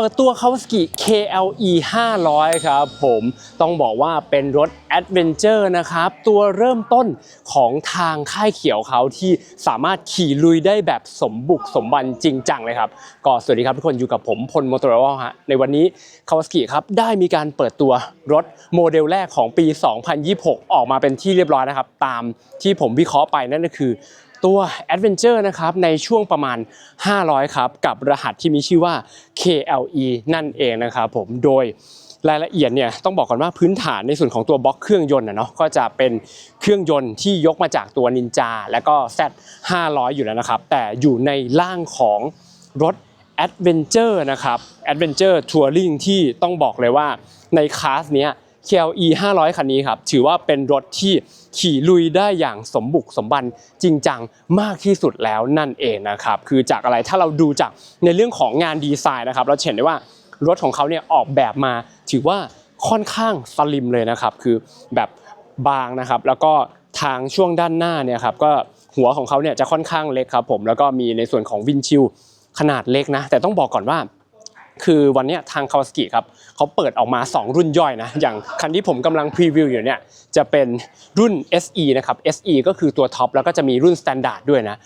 ปิดตัว Kawasaki KLE 500 ครับผมต้องบอกว่าเป็นรถแอดเวนเจอร์นะครับ ตัวเริ่มต้นของทางค่ายเขียวเขาที่สามารถขี่ลุยได้แบบสมบุกสมบันจริงจังเลยครับก็สวัสดีครับทุกคนอยู่กับผมพลมอเตอร์วอฮะในวันนี้ Kawasaki ครับได้มีการเปิดตัวรถโมเดลแรกของปี 2026 ออกมาเป็นที่เรียบร้อยนะครับ ตามที่ผมวิเคราะห์ไปนั่นก็คือ ตัว Adventure นะครับในช่วงประมาณ 500 ครับ กับรหัสที่มีชื่อว่า KLE นั่นเองนะครับผมโดยรายละเอียดเนี่ยต้องบอกก่อนว่าพื้นฐานในส่วนของตัวบล็อกเครื่องยนต์นะเนาะก็จะเป็นเครื่องยนต์ที่ยกมาจากตัว Ninja แล้วก็ Z 500 อยู่แล้วนะครับ แต่อยู่ในร่างของรถ Adventure นะครับ Adventure Touring ที่ต้องบอกเลยว่าในคลาสเนี้ย KLE 500 คันนี้ครับ ถือว่าเป็นรถที่ขี่ลุยได้อย่างสมบุกสมบันจริงจังมากที่สุดแล้วนั่นเองนะครับ คือจากอะไรถ้าเราดูจากในเรื่องของงานดีไซน์นะครับ เราเห็นได้ว่ารถของเขาเนี่ยออกแบบมา ถือว่าค่อนข้างสลิมเลยนะครับ คือแบบบางนะครับ แล้วก็ทางช่วงด้านหน้าเนี่ยครับก็หัวของเขาเนี่ยจะค่อนข้างเล็กครับผมแล้วก็มีในส่วนของวินชิลขนาดเล็กนะ แต่ต้องบอกก่อนว่า คือวันนี้ทาง Kawasaki ครับเขาเปิดออกมา 2 รุ่นย่อยนะ อย่างคันที่ผมกำลังพรีวิวอยู่เนี่ยจะเป็นรุ่น SE นะครับ SE ก็คือตัวท็อปแล้วก็จะมีรุ่น Standard ด้วยนะ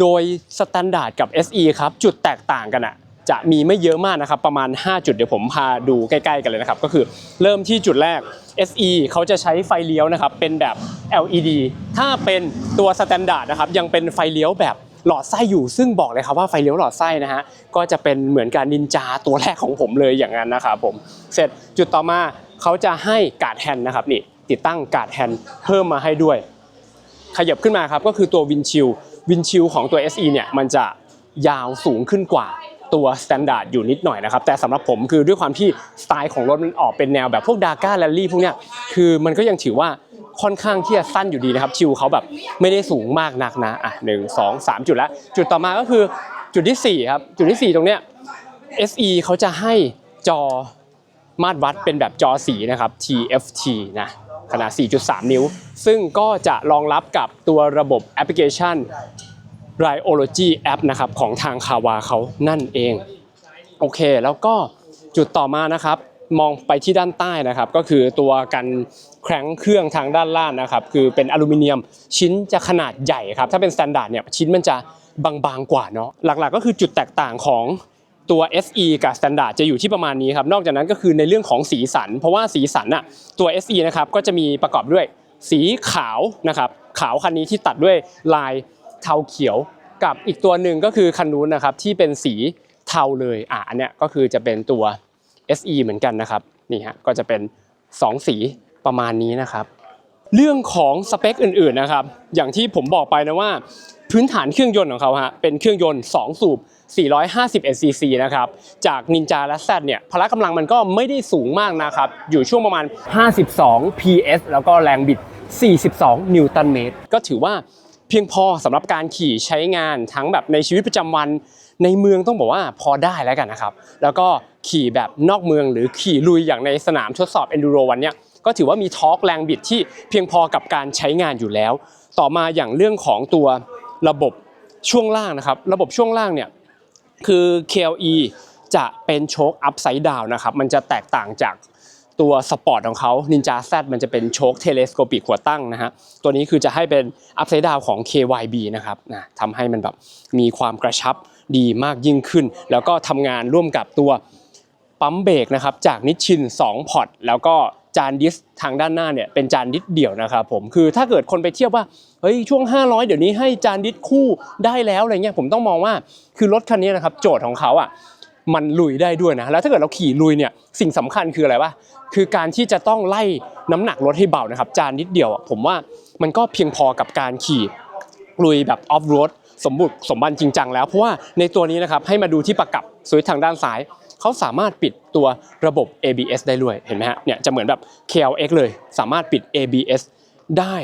โดย Standard กับ SE ครับจุดแตกต่างกันอะจะมีไม่เยอะมากนะครับ ประมาณ 5 จุดเดี๋ยวผมพาดูใกล้ๆกันเลยนะครับ ก็คือเริ่มที่จุดแรก SE เขาจะใช้ไฟเลี้ยวนะครับ เป็นแบบ LED ถ้าเป็นตัว Standard นะครับยังเป็นไฟเลี้ยวแบบ หลอดไส้อยู่ซึ่งบอกเลยครับว่าไฟเลี้ยวหลอดไส้นะฮะก็จะเป็นเหมือนกับนินจาตัวแรกของผมเลยอย่างนั้นนะครับผมเสร็จจุดต่อมาเขาจะให้การ์ดแฮนด์นะครับนี่ติดตั้งการ์ดแฮนด์เพิ่มมาให้ด้วย ขยับขึ้นมาครับก็คือตัววินชิลวินชิลของตัว SE เนี่ยมันจะยาวสูงขึ้นกว่าตัวสแตนดาร์ดอยู่นิดหน่อยนะครับแต่สำหรับผมคือด้วยความที่สไตล์ของรถมันออกเป็นแนวแบบพวกดาก้าแรลลี่พวกเนี้ยคือมันก็ยังถือว่า ค่อนข้างที่จะสั้นอยู่ดีนะครับ ชิลเขาแบบไม่ได้สูงมากนักนะอะหนึ่งสองสามจุดแล้วจุดต่อมาก็คือจุดที่สี่ครับ จุดที่สี่ตรงเนี้ย SE เขาจะให้จอมาตรวัดเป็นแบบจอสีนะครับ TFT นะขนาด 4.3 นิ้ว ซึ่งก็จะรองรับกับตัวระบบแอปพลิเคชัน Rhiology App นะครับของทางคาวาเขานั่นเอง โอเค แล้วก็จุดต่อมานะครับ มองไปที่ด้านใต้นะครับ ก็คือตัวกันแครงเครื่องทางด้านล่างนะครับ คือเป็นอลูมิเนียมชิ้นจะขนาดใหญ่ครับ ถ้าเป็นสแตนดาร์ดเนี่ยชิ้นมันจะบางๆกว่าเนาะหลักๆ ก็คือจุดแตกต่างของตัว SE กับ Standard จะอยู่ที่ประมาณนี้ครับ นอกจากนั้นก็คือในเรื่องของสีสัน เพราะว่าสีสันอะตัว SE นะครับก็จะมีประกอบด้วยสีขาวนะครับ ขาวคันนี้ที่ตัดด้วยลายเทาเขียวกับอีกตัวหนึ่งก็คือคันนู้นนะครับที่เป็นสีเทาเลยอะอันเนี้ยก็คือจะเป็นตัว SE เหมือนกันนะครับนี่ฮะก็จะเป็น 2 สีประมาณนี้นะครับ เรื่องของสเปคอื่นๆนะครับ อย่างที่ผมบอกไปนะว่า พื้นฐานเครื่องยนต์ของเขาฮะเป็นเครื่องยนต์ 2 สูบ 451 cc นะครับ จาก Ninja และ Z เนี่ยพละกำลังมันก็ไม่ได้สูงมากนะครับ อยู่ช่วงประมาณ 52 PS แล้วก็แรงบิด 42 นิวตันเมตร ก็ถือว่า เพียงพอสำหรับการขี่ใช้งานทั้งแบบในชีวิตประจำวันในเมืองต้องบอกว่าพอได้แล้วกันนะครับ แล้วก็ขี่แบบนอกเมืองหรือขี่ลุยอย่างในสนามทดสอบ Enduro วันเนี้ยก็ถือว่ามีทอร์กแรงบิดที่เพียงพอกับการใช้งานอยู่แล้ว ต่อมาอย่างเรื่องของตัวระบบช่วงล่างนะครับ ระบบช่วงล่างเนี่ยคือ KLE จะเป็นโชคอัพไซด์ดาวนะครับ มันจะแตกต่างจาก ตัวสปอร์ตของเขา Ninja Z มันจะเป็นโชคเทเลสโคปิกหัวตั้งนะฮะตัวนี้คือจะให้เป็นอัพไซด์ดาวของ KYB นะครับนะทำให้มันแบบมีความกระชับดีมากยิ่งขึ้น แล้วก็ทำงานร่วมกับตัวปั๊มเบรกนะครับจากนิชชิน 2 พอร์ตแล้วก็จานดิสทางด้านหน้าเนี่ยเป็นจานดิสเดี่ยวนะครับผมคือถ้าเกิดคนไปเทียบว่าเฮ้ยช่วง 500 เดี๋ยวนี้ให้จานดิสคู่ได้แล้วอะไรเงี้ยผมต้องมองว่าคือรถคันนี้นะครับโจทย์ของเขาอะ มันลุยได้ด้วยนะแล้วถ้าเกิดเราขี่ลุยเนี่ยสิ่งสำคัญคืออะไรวะคือการที่จะต้องไล่น้ำหนักรถให้เบานะครับ จานนิดเดียวอะผมว่ามันก็เพียงพอกับการขี่ลุยแบบออฟโรดสมบุกสมบันจริงจังแล้วเพราะว่าในตัวนี้นะครับให้มาดูที่ประกับสวิตช์ทางด้านซ้ายเขาสามารถปิดตัวระบบ ABS ได้ด้วยเห็นไหมฮะเนี่ยจะเหมือนแบบ KLX เลย สามารถปิด ABS ได้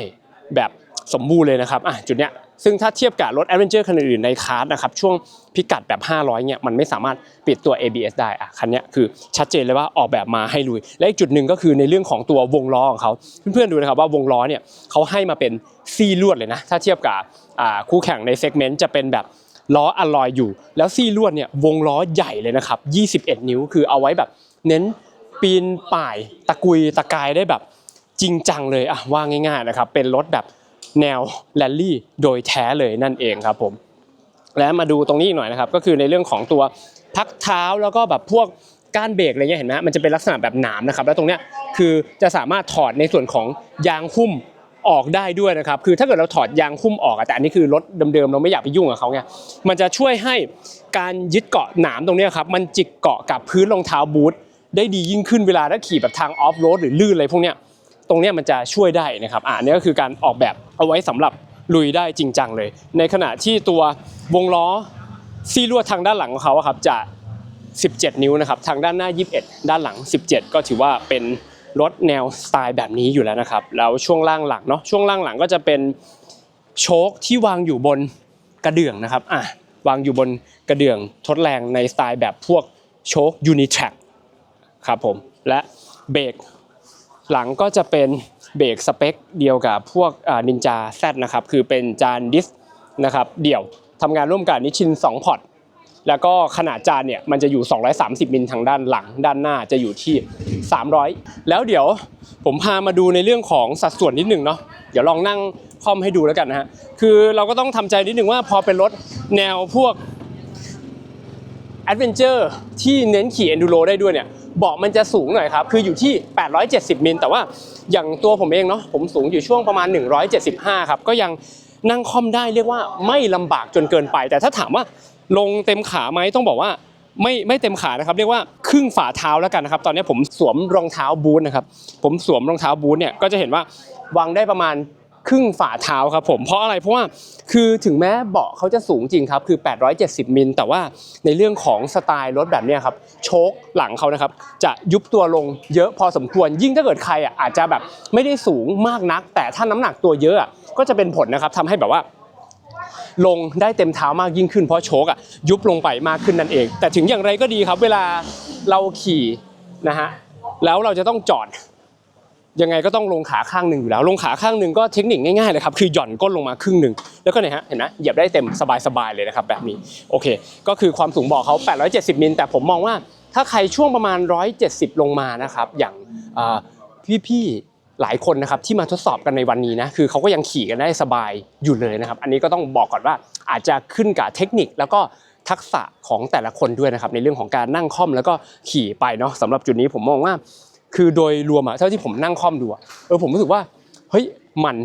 แบบสมบูรณ์เลยนะครับอะจุดเนี้ย ซึ่งถ้าเทียบกับรถ Adventure คันอื่นในคาร์ดนะครับช่วงพิกัดแบบ 500เนี่ยมันไม่สามารถปิดตัว ABS ได้อะคันนี้คือชัดเจนเลยว่าออกแบบมาให้ลุย และอีกจุดหนึ่งก็คือในเรื่องของตัววงล้อของเขาเพื่อนๆดูนะครับว่าวงล้อเนี่ยเขาให้มาเป็นซี่ลวดเลยนะถ้าเทียบกับคู่แข่งในเซกเมนต์จะเป็นแบบล้ออลลอยอยู่ แล้วซี่ลวดเนี่ยวงล้อใหญ่เลยนะครับ 21 นิ้วคือเอาไว้แบบเน้นปีนป่ายตะกุยตะกายได้แบบจริงจังเลยอะว่าง่ายๆนะครับเป็นรถแบบ แนวแรลลี่โดยแท้เลยนั่นเองครับผมและมาดูตรงนี้อีกหน่อยนะครับก็คือในเรื่องของตัวพักเท้าแล้วก็แบบพวกก้านเบรกอะไรเงี้ยเห็นไหมมันจะเป็นลักษณะแบบหนามนะครับ แล้วตรงเนี้ยคือจะสามารถถอดในส่วนของยางหุ้มออกได้ด้วยนะครับ คือถ้าเกิดเราถอดยางหุ้มออกแต่อันนี้คือรถเดิมๆเราไม่อยากไปยุ่งกับเขาไงมันจะช่วยให้การยึดเกาะหนามตรงเนี้ยครับมันจิกเกาะกับพื้นรองเท้าบูทได้ดียิ่งขึ้นเวลาถ้าขี่แบบทางออฟโรดหรือลื่นอะไรพวกเนี้ย รงนี้มันจะช่วยได้นะครับอ่านี่ก็คือการออกแบบเอาไว้สำหรับลุยได้จริงจังเลย ในขณะที่ตัววงล้อซี่ลวดทางด้านหลังของเขาครับจะ 17 นิ้วนะครับทางด้านหน้า 21 ด้านหลัง 17 ก็ถือว่าเป็นรถแนวสไตล์แบบนี้อยู่แล้วนะครับแล้วช่วงล่างหลังเนาะช่วงล่างหลังก็จะเป็นโชคที่วางอยู่บนกระเดื่องนะครับอะวางอยู่บนกระเดื่องทดแรงในสไตล์แบบพวกโชคยูนิแทร็กครับผมและเบรก หลังก็จะเป็นเบรกสเปคเดียวกับพวกนินจาแซนะครับคือเป็นจานดิสนะครับเดี่ยวทำงานร่วมกันนิชิน 2 พอร์ตแล้วก็ขนาดจานเนี่ยมันจะอยู่ 230มิลทางด้านหลัง ด้านหน้าจะอยู่ที่ 300 แล้วเดี๋ยวผมพามาดูในเรื่องของสัดส่วนนิดหนึ่งเนาะเดี๋ยวลองนั่งคอมให้ดูแล้วกันนะฮะคือเราก็ต้องทำใจนิดหนึ่งว่าพอเป็นรถแนวพวกแอดเวนเจอร์ที่เน้นขี่ Enduro ได้ด้วยเนี่ย เบาะมันจะสูงหน่อยครับ คืออยู่ที่ 870มิลแต่ว่าอย่างตัวผมเองเนาะผมสูงอยู่ช่วงประมาณ 175 ครับ ก็ยังนั่งคอมได้เรียกว่าไม่ลำบากจนเกินไป แต่ถ้าถามว่าลงเต็มขาไหมต้องบอกว่าไม่ไม่เต็มขานะครับ เรียกว่าครึ่งฝ่าเท้าแล้วกันนะครับ ตอนนี้ผมสวมรองเท้าบูทนะครับผมสวมรองเท้าบูทเนี่ยก็จะเห็นว่าวางได้ประมาณ ครึ่งฝ่าเท้าครับผมเพราะอะไรเพราะว่าคือถึงแม้เบาะเขาจะสูงจริงครับคือ 870 มิลแต่ว่าในเรื่องของสไตล์รถแบบนี้ครับโชคหลังเขานะครับจะยุบตัวลงเยอะพอสมควร ยิ่งถ้าเกิดใครอะอาจจะแบบไม่ได้สูงมากนัก แต่ถ้าน้ำหนักตัวเยอะอะก็จะเป็นผลนะครับทำให้แบบว่าลงได้เต็มเท้ามากยิ่งขึ้นเพราะโชคอะยุบลงไปมากขึ้นนั่นเอง แต่ถึงอย่างไรก็ดีครับ เวลาเราขี่นะฮะแล้วเราจะต้องจอด ยังไงก็ต้องลงขาข้างหนึ่งอยู่แล้ว ลงขาข้างหนึ่งก็เทคนิคง่ายๆเลยครับคือหย่อนก้นลงมาครึ่งหนึ่งแล้วก็เนี่ยฮะเห็นไหมเหยียบได้เต็มสบายๆเลยนะครับแบบนี้โอเค ก็คือความสูงบอกเขา 870 มิลแต่ผมมองว่าถ้าใครช่วงประมาณ 170 ลงมานะครับอย่างพี่ๆหลายคนนะครับที่มาทดสอบกันในวันนี้นะคือเขาก็ยังขี่กันได้สบายอยู่เลยนะครับ อันนี้ก็ต้องบอกก่อนว่าอาจจะขึ้นกับเทคนิคแล้วก็ทักษะของแต่ละคนด้วยนะครับในเรื่องของการนั่งค่อมแล้วก็ขี่ไปเนาะสำหรับจุดนี้ผมมองว่า คือโดยรวมอะเท่าที่ผมนั่งคอมดูอะเออผมรู้สึกว่าเฮ้ยมัน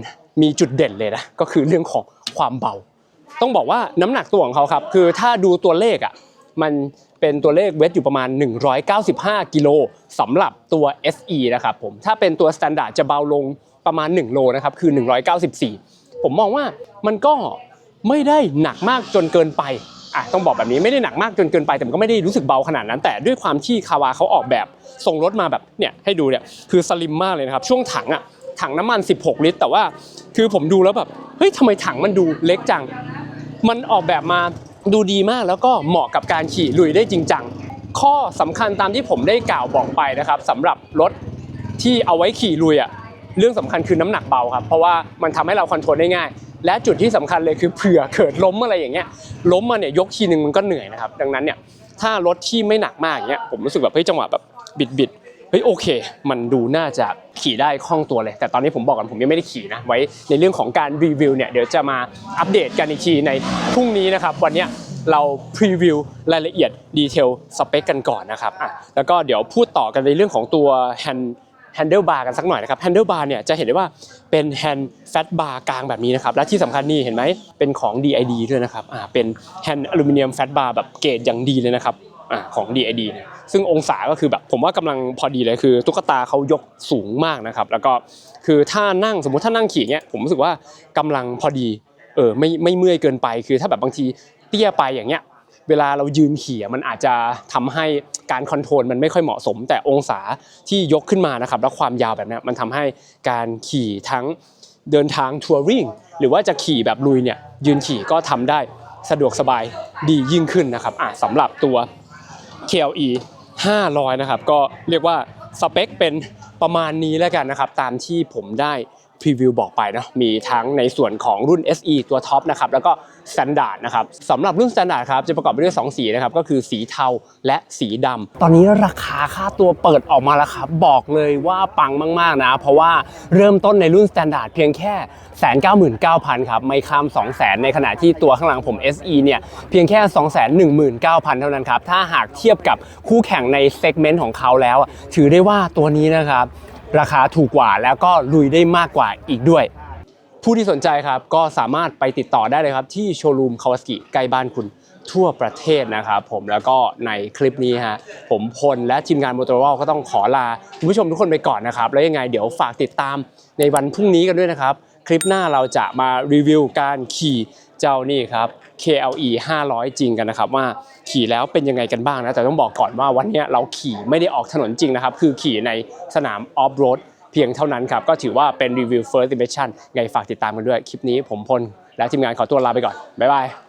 มีจุดเด่นเลยนะก็คือเรื่องของความเบา ต้องบอกว่าน้ำหนักตัวของเขาครับคือถ้าดูตัวเลขอะมันเป็นตัวเลขเวทอยู่ประมาณ 195 กิโลสำหรับตัว SE นะครับผมถ้าเป็นตัว Standard จะเบาลงประมาณ 1 โลนะครับคือ 194 ผมมองว่ามันก็ไม่ได้หนักมากจนเกินไป อะต้องบอกแบบนี้ไม่ได้หนักมากจนเกินไปแต่มันก็ไม่ได้รู้สึกเบาขนาดนั้น แต่ด้วยความที่คาวาเขาออกแบบส่งรถมาแบบเนี่ยให้ดูเนี่ยคือสลิมมากเลยนะครับช่วงถังอะถังน้ำมัน 16 ลิตร แต่ว่าคือผมดูแล้วแบบเฮ้ยทำไมถังมันดูเล็กจัง มันออกแบบมาดูดีมากแล้วก็เหมาะกับการขี่ลุยได้จริงจังข้อสำคัญตามที่ผมได้กล่าวบอกไปนะครับสำหรับรถที่เอาไว้ขี่ลุยอะเรื่องสำคัญคือน้ำหนักเบาครับเพราะว่ามันทำให้เราคอนโทรลได้ง่าย และจุดที่สำคัญเลยคือเผื่อเกิดล้มอะไรอย่างเงี้ยล้มมาเนี่ยยกทีนึงมันก็เหนื่อยนะครับ ดังนั้นเนี่ยถ้ารถที่ไม่หนักมากเงี้ยผมรู้สึกแบบเฮ้ยจังหวะแบบบิดบิดเฮ้ยโอเค มันดูน่าจะขี่ได้คล่องตัวเลย แต่ตอนนี้ผมบอกก่อนผมยังไม่ได้ขี่นะไว้ในเรื่องของการรีวิวเนี่ยเดี๋ยวจะมาอัปเดตกันอีกทีในพรุ่งนี้นะครับ วันเนี้ยเราพรีวิวรายละเอียดดีเทลสเปคกันก่อนนะครับอะแล้วก็เดี๋ยวพูดต่อกันในเรื่องของตัวแฮน แฮนเดิลบาร์กันสักหน่อยนะครับแฮนเดิลบาร์เนี่ยจะเห็นได้ว่าเป็นแฮนด์แฟตบาร์กลางแบบนี้นะครับและที่สำคัญนี่เห็นไหมเป็นของ DID ด้วยนะครับอ่าเป็นแฮนด์อลูมิเนียมแฟตบาร์แบบเกรดอย่างดีเลยนะครับอ่าของ DID ซึ่งองศาก็คือแบบผมว่ากำลังพอดีเลยคือ ตุ๊กตาเขายกสูงมากนะครับแล้วก็คือถ้านั่งสมมุติถ้านั่งขี่เนี้ยผมรู้สึกว่ากำลังพอดีเออไม่ไม่เมื่อยเกินไปคือถ้าแบบบางทีเตี้ยไปอย่างเงี้ย เวลาเรายืนขี่อะมันอาจจะทำให้การคอนโทรลมันไม่ค่อยเหมาะสม แต่องศาที่ยกขึ้นมานะครับแล้วความยาวแบบนี้มันทำให้การขี่ทั้งเดินทางทัวริงหรือว่าจะขี่แบบลุยเนี่ยยืนขี่ก็ทำได้สะดวกสบายดียิ่งขึ้นนะครับอะสำหรับตัว KLE 500 นะครับ ก็เรียกว่าสเปคเป็นประมาณนี้แล้วกันนะครับ ตามที่ผมได้ พรีวิวบอกไปนะมีทั้งในส่วนของรุ่น SE ตัวท็อปนะครับแล้วก็ Standard นะครับสำหรับรุ่น Standard ครับจะประกอบไปด้วย 2 สีนะครับก็คือสีเทาและสีดำตอนนี้ราคาค่าตัวเปิดออกมาแล้วครับบอกเลยว่าปังมาก ๆ นะ เพราะว่าเริ่มต้นในรุ่น Standard เพียงแค่199,000ครับไม่ข้าม200,000ในขณะที่ตัวข้างหลังผม SE เนี่ยเพียงแค่219,000 เท่านั้นครับถ้าหากเทียบกับคู่แข่งในเซกเมนต์ของเขาแล้ว ถือได้ว่าตัวนี้นะครับ ราคาถูกกว่าแล้วก็ลุยได้มากกว่าอีกด้วย ผู้ที่สนใจครับก็สามารถไปติดต่อได้เลยครับ ที่โชว์รูมคาวาสกิใกล้บ้านคุณทั่วประเทศนะครับผมแล้วก็ในคลิปนี้ฮะผมพลและทีมงาน m o t o r o ก็ต้องขอลาคุณผู้ชมทุกคนไปก่อนนะครับ แล้วยังไงเดี๋ยวฝากติดตามในวันพรุ่งนี้กันด้วยนะครับ คลิปหน้าเราจะมารีวิวการขี่ เจ้านี่ครับ KLE 500 จริงกันนะครับว่าขี่แล้วเป็นยังไงกันบ้างนะแต่ต้องบอกก่อนว่าวันนี้เราขี่ไม่ได้ออกถนนจริงนะครับ คือขี่ในสนามออฟโรดเพียงเท่านั้นครับ ก็ถือว่าเป็นรีวิว first impression ไงฝากติดตามกันด้วย คลิปนี้ผมพลและทีมงานขอตัวลาไปก่อน บ๊ายบาย